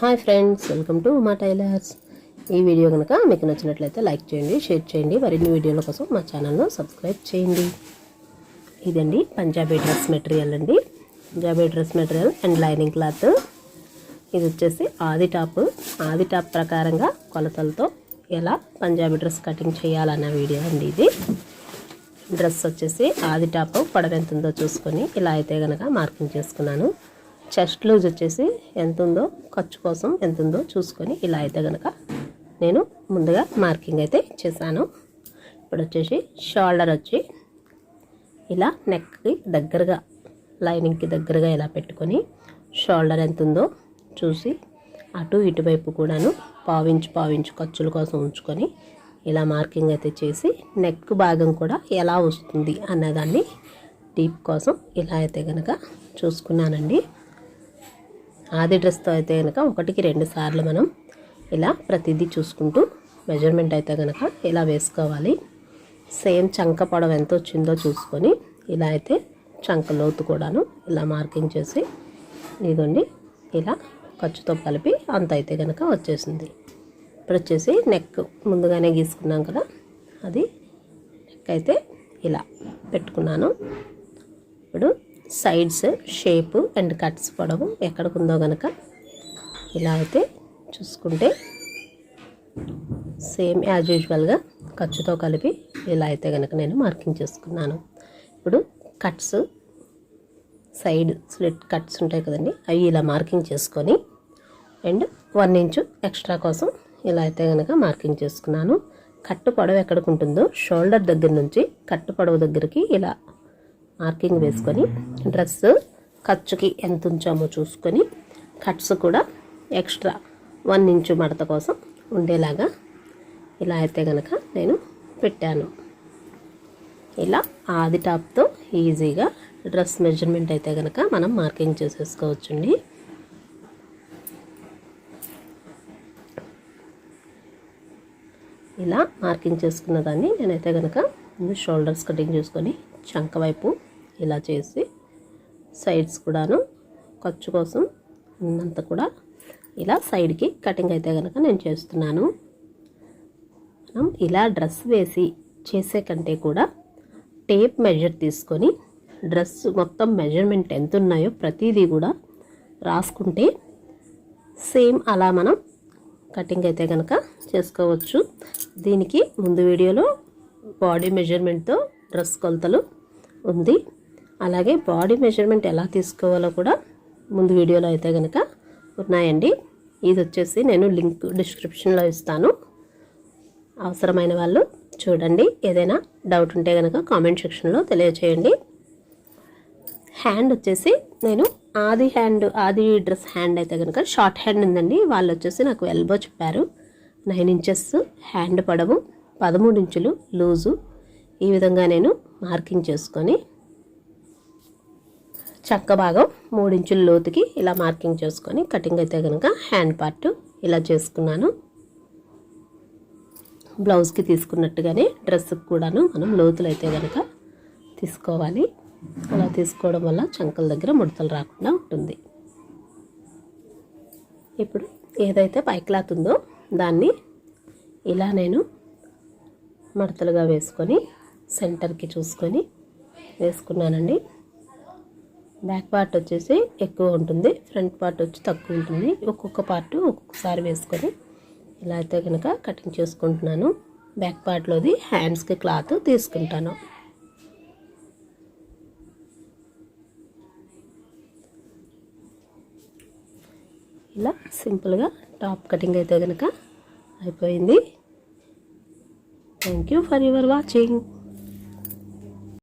Hi friends welcome to మా tailors ఈ video కనుక మీకు నచ్చినట్లయితే లైక్ చేయండి షేర్ చేయండి. మరిన్ని వీడియోల కోసం మా ఛానల్ను సబ్స్క్రైబ్ చేయండి. ఇదండి పంజాబీ డ్రెస్ మెటీరియల్ అండి. Punjabi dress material and lining cloth. ఇది వచ్చేసి ఆది టాప్. ఆది టాప్ ప్రకారంగా కొలతలతో ఎలా పంజాబీ డ్రెస్ కటింగ్ చేయాలన్న వీడియో అండి ఇది. డ్రెస్ వచ్చేసి ఆది టాప్ పొడవ ఎంత ఉందో చూసుకొని ఇలా అయితే కనుక మార్కింగ్ చేసుకున్నాను. చెస్ట్ లూజ్ వచ్చేసి ఎంత ఉందో ఖర్చు కోసం ఎంత ఉందో చూసుకొని ఇలా అయితే కనుక నేను ముందుగా మార్కింగ్ అయితే చేశాను. ఇప్పుడు వచ్చేసి షోల్డర్ వచ్చి ఇలా నెక్కి దగ్గరగా లైనింగ్కి దగ్గరగా ఇలా పెట్టుకొని షోల్డర్ ఎంత ఉందో చూసి అటు ఇటువైపు కూడాను పావించు పావించు ఖర్చుల కోసం ఉంచుకొని ఇలా మార్కింగ్ అయితే చేసి నెక్ భాగం కూడా ఎలా వస్తుంది అన్నదాన్ని డీప్ కోసం ఇలా అయితే కనుక చూసుకున్నానండి. ఆది డ్రెస్తో అయితే కనుక ఒకటికి రెండు సార్లు మనం ఇలా ప్రతిదీ చూసుకుంటూ మెజర్మెంట్ అయితే కనుక ఇలా వేసుకోవాలి. సేమ్ చంక పొడవ ఎంత వచ్చిందో చూసుకొని ఇలా అయితే చంక లోతు కూడాను ఇలా మార్కింగ్ చేసి ఇదిగోండి ఇలా ఖర్చుతో కలిపి అంత అయితే కనుక వచ్చేసింది. ఇప్పుడు వచ్చేసి నెక్ ముందుగానే గీసుకున్నాం కదా అది నెక్ అయితే ఇలా పెట్టుకున్నాను. ఇప్పుడు సైడ్స్ షేప్ అండ్ కట్స్ పొడవు ఎక్కడికి ఉందో కనుక ఇలా అయితే చూసుకుంటే సేమ్ యాజ్ యూజువల్గా ఖర్చుతో కలిపి ఇలా అయితే కనుక నేను మార్కింగ్ చేసుకున్నాను. ఇప్పుడు కట్స్ సైడ్ స్లిట్ కట్స్ ఉంటాయి కదండి అవి ఇలా మార్కింగ్ చేసుకొని అండ్ వన్ ఇంచు ఎక్స్ట్రా కోసం ఇలా అయితే కనుక మార్కింగ్ చేసుకున్నాను. కట్టు పొడవు ఎక్కడికి ఉంటుందో షోల్డర్ దగ్గర నుంచి కట్టు పొడవు దగ్గరికి ఇలా మార్కింగ్ వేసుకొని డ్రెస్ ఖర్చుకి ఎంత ఉంచామో చూసుకొని కట్స్ కూడా ఎక్స్ట్రా వన్ ఇంచు మడత కోసం ఉండేలాగా ఇలా అయితే కనుక నేను పెట్టాను. ఇలా ఆది టాప్తో ఈజీగా డ్రెస్ మెజర్మెంట్ అయితే కనుక మనం మార్కింగ్ చేసేసుకోవచ్చండి. ఇలా మార్కింగ్ చేసుకున్న దాన్ని నేనైతే కనుక ముందు షోల్డర్స్ కటింగ్ చేసుకొని చంక వైపు ఇలా చేసి సైడ్స్ కూడాను ఖర్చు కోసం ఉన్నంత కూడా ఇలా సైడ్కి కటింగ్ అయితే కనుక నేను చేస్తున్నాను. మనం ఇలా డ్రెస్ వేసి చేసే కంటే కూడా టేప్ మెజర్ తీసుకొని డ్రెస్ మొత్తం మెజర్మెంట్ ఎంత ఉన్నాయో ప్రతిదీ కూడా రాసుకుంటే సేమ్ అలా మనం కటింగ్ అయితే కనుక చేసుకోవచ్చు. దీనికి ముందు వీడియోలో బాడీ మెజర్మెంట్తో డ్రెస్ కొలతలు ఉంది. అలాగే బాడీ మెజర్మెంట్ ఎలా తీసుకోవాలో కూడా ముందు వీడియోలో అయితే కనుక ఉన్నాయండి. ఇది వచ్చేసి నేను లింక్ డిస్క్రిప్షన్లో ఇస్తాను. అవసరమైన వాళ్ళు చూడండి. ఏదైనా డౌట్ ఉంటే కనుక కామెంట్ సెక్షన్లో తెలియచేయండి. హ్యాండ్ వచ్చేసి నేను ఆది హ్యాండ్ ఆది డ్రెస్ హ్యాండ్ అయితే కనుక షార్ట్ హ్యాండ్ ఉందండి. వాళ్ళు వచ్చేసి నాకు ఎల్బో చెప్పారు. నైన్ ఇంచెస్ హ్యాండ్ పొడవు పదమూడు ఇంచులు లూజు. ఈ విధంగా నేను మార్కింగ్ చేసుకొని చక్క భాగం మూడించుల లోతుకి ఇలా మార్కింగ్ చేసుకొని కటింగ్ అయితే కనుక హ్యాండ్ పార్ట్ ఇలా చేసుకున్నాను. బ్లౌజ్కి తీసుకున్నట్టుగానే డ్రెస్కి కూడాను మనం లోతులు అయితే కనుక తీసుకోవాలి. అలా తీసుకోవడం వల్ల చంకల దగ్గర ముడతలు రాకుండా ఉంటుంది. ఇప్పుడు ఏదైతే పై క్లాత్ ఉందో దాన్ని ఇలా నేను మడతలుగా వేసుకొని సెంటర్కి చూసుకొని వేసుకున్నానండి. బ్యాక్ పార్ట్ వచ్చేసి ఎక్కువ ఉంటుంది ఫ్రంట్ పార్ట్ వచ్చి తక్కువ ఉంటుంది. ఒక్కొక్క పార్ట్ ఒక్కొక్కసారి వేసుకొని ఇలా అయితే కనుక కటింగ్ చేసుకుంటున్నాను. బ్యాక్ పార్ట్లోది హ్యాండ్స్కి క్లాత్ తీసుకుంటాను. ఇలా సింపుల్గా టాప్ కటింగ్ అయితే కనుక అయిపోయింది. Thank you for your watching.